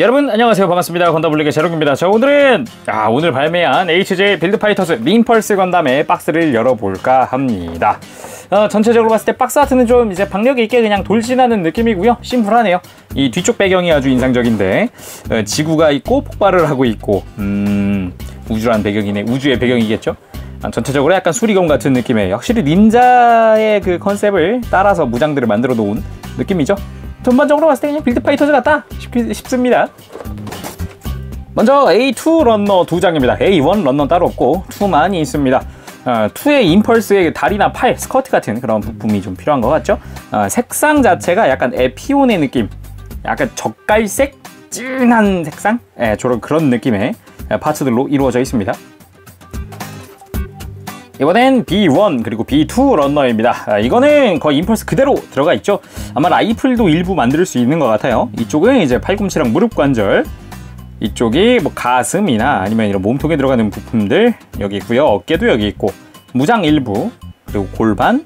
여러분 안녕하세요. 반갑습니다. 건담블리의 제록입니다. 자 오늘은 아 오늘 발매한 HJ 빌드파이터즈 링펄스 건담의 박스를 열어볼까 합니다. 어, 전체적으로 봤을 때 박스 아트는 좀 이제 박력 있게 그냥 돌진하는 느낌이고요. 심플하네요. 이 뒤쪽 배경이 아주 인상적인데 어, 지구가 있고 폭발을 하고 있고 음 우주란 배경이네. 우주의 배경이겠죠? 아, 전체적으로 약간 수리검 같은 느낌의 확실히 닌자의 그 컨셉을 따라서 무장들을 만들어 놓은 느낌이죠 전반적으로 봤을 때 그냥 빌드 파이터즈 같다 싶, 습니다 먼저 A2 런너 두 장입니다. A1 런너 따로 없고 2만이 있습니다. 어, 2의 임펄스의 다리나 팔, 스커트 같은 그런 부품이 좀 필요한 것 같죠? 어, 색상 자체가 약간 에피온의 느낌, 약간 젓갈색, 진한 색상? 예, 저런 그런 느낌의 파츠들로 이루어져 있습니다. 이번엔 B1 그리고 B2 런너입니다. 아, 이거는 거의 임펄스 그대로 들어가 있죠. 아마 라이플도 일부 만들 수 있는 것 같아요. 이쪽은 이제 팔꿈치랑 무릎 관절, 이쪽이 뭐 가슴이나 아니면 이런 몸통에 들어가는 부품들 여기 있고요. 어깨도 여기 있고 무장 일부 그리고 골반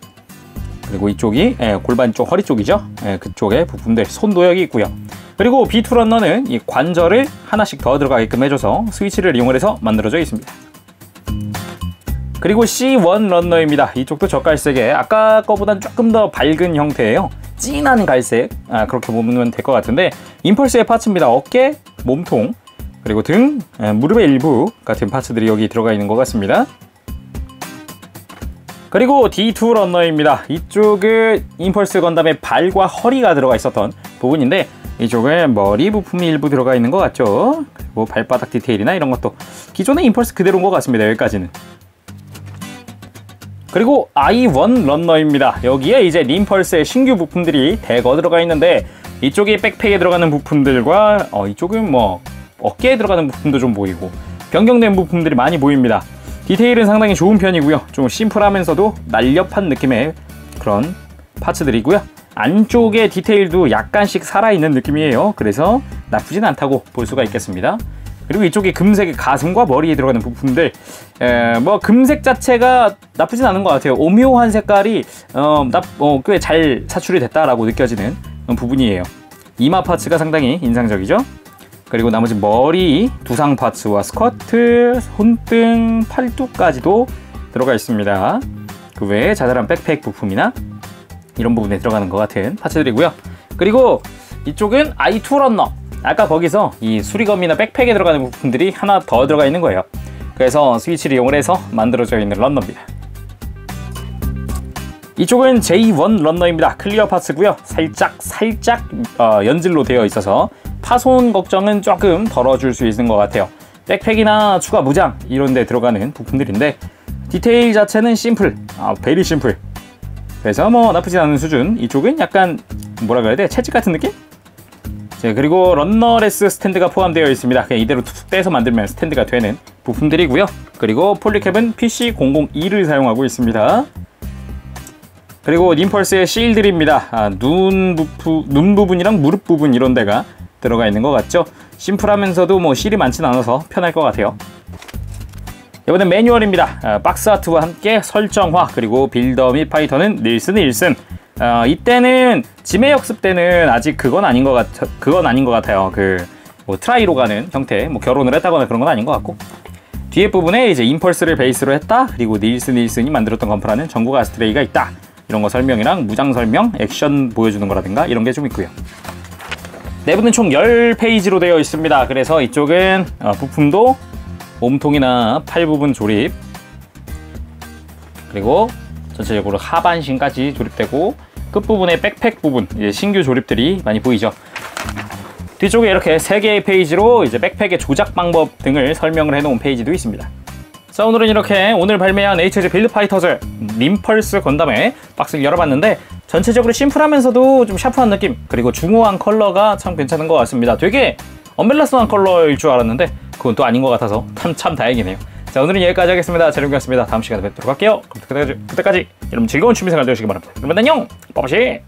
그리고 이쪽이 예, 골반 쪽 허리 쪽이죠. 예, 그쪽에 부품들 손도 여기 있고요. 그리고 B2 런너는 이 관절을 하나씩 더 들어가게끔 해줘서 스위치를 이용해서 만들어져 있습니다. 그리고 C1 런너입니다. 이쪽도 젓갈색에 아까 거보단 조금 더 밝은 형태예요. 진한 갈색 아, 그렇게 보면 될 것 같은데 임펄스의 파츠입니다. 어깨, 몸통, 그리고 등, 아, 무릎의 일부 같은 파츠들이 여기 들어가 있는 것 같습니다. 그리고 D2 런너입니다. 이쪽은 임펄스 건담의 발과 허리가 들어가 있었던 부분인데 이쪽은 머리 부품이 일부 들어가 있는 것 같죠. 그리고 발바닥 디테일이나 이런 것도 기존의 임펄스 그대로인 것 같습니다. 여기까지는. 그리고 i1 런너입니다. 여기에 이제 림펄스의 신규 부품들이 대거 들어가 있는데 이쪽이 백팩에 들어가는 부품들과 어, 이쪽은 뭐 어깨에 들어가는 부품도 좀 보이고 변경된 부품들이 많이 보입니다. 디테일은 상당히 좋은 편이고요. 좀 심플하면서도 날렵한 느낌의 그런 파츠들이고요. 안쪽의 디테일도 약간씩 살아있는 느낌이에요. 그래서 나쁘진 않다고 볼 수가 있겠습니다. 그리고 이쪽에 금색의 가슴과 머리에 들어가는 부품들. 에, 뭐 금색 자체가 나쁘진 않은 것 같아요. 오묘한 색깔이 어, 어, 꽤 잘 사출이 됐다라고 느껴지는 부분이에요. 이마 파츠가 상당히 인상적이죠? 그리고 나머지 머리, 두상 파츠와 스커트, 손등, 팔뚝까지도 들어가 있습니다. 그 외에 자잘한 백팩 부품이나 이런 부분에 들어가는 것 같은 파츠들이고요. 그리고 이쪽은 i2 런너 아까 거기서 이 수리검이나 백팩에 들어가는 부품들이 하나 더 들어가 있는 거예요. 그래서 스위치를 이용을 해서 만들어져 있는 런너입니다. 이쪽은 J1 런너입니다. 클리어 파츠고요. 살짝 살짝 어, 연질로 되어 있어서 파손 걱정은 조금 덜어줄 수 있는 것 같아요. 백팩이나 추가 무장 이런 데 들어가는 부품들인데 디테일 자체는 심플, 아, 베리 심플. 그래서 뭐 나쁘지 않은 수준. 이쪽은 약간 뭐라 그래야 돼? 채찍 같은 느낌? 자, 그리고 런너레스 스탠드가 포함되어 있습니다. 그냥 이대로 툭툭 떼서 만들면 스탠드가 되는 부품들이고요. 그리고 폴리캡은 PC002를 사용하고 있습니다. 그리고 님펄스의 실들입니다. 아, 눈, 부프, 눈 부분이랑 무릎 부분 이런 데가 들어가 있는 것 같죠? 심플하면서도 뭐 실이 많진 않아서 편할 것 같아요. 이번엔 매뉴얼입니다. 아, 박스 아트와 함께 설정화 그리고 빌더 및 파이터는 닐슨 닐슨 어, 이때는 지매 역습 때는 아직 그건 아닌 것 같, 그건 아닌 것 같아요. 그 뭐 트라이로 가는 형태, 뭐 결혼을 했다거나 그런 건 아닌 것 같고 뒤에 부분에 이제 임펄스를 베이스로 했다. 그리고 닐스 닐슨이 만들었던 건프라는 전국 아스트레이가 있다. 이런 거 설명이랑 무장 설명, 액션 보여주는 거라든가 이런 게 좀 있고요. 내부는 총 10페이지로 되어 있습니다. 그래서 이쪽은 어, 부품도 몸통이나 팔 부분 조립 그리고 전체적으로 하반신까지 조립되고 끝부분의 백팩 부분 이제 신규 조립들이 많이 보이죠? 뒤쪽에 이렇게 3개의 페이지로 이제 백팩의 조작 방법 등을 설명을 해놓은 페이지도 있습니다. 자 오늘은 이렇게 오늘 발매한 HG 빌드 파이터즈 림펄스 건담의 박스를 열어봤는데 전체적으로 심플하면서도 좀 샤프한 느낌 그리고 중후한 컬러가 참 괜찮은 것 같습니다. 되게 언밸런스한 컬러일 줄 알았는데 그건 또 아닌 것 같아서 참, 참 다행이네요 자 오늘은 여기까지 하겠습니다. 재룡이었습니다. 다음 시간에 뵙도록 할게요. 그럼 그때까지, 그때까지 여러분 즐거운 취미생활 되시기 바랍니다. 여러분 안녕! 빠바시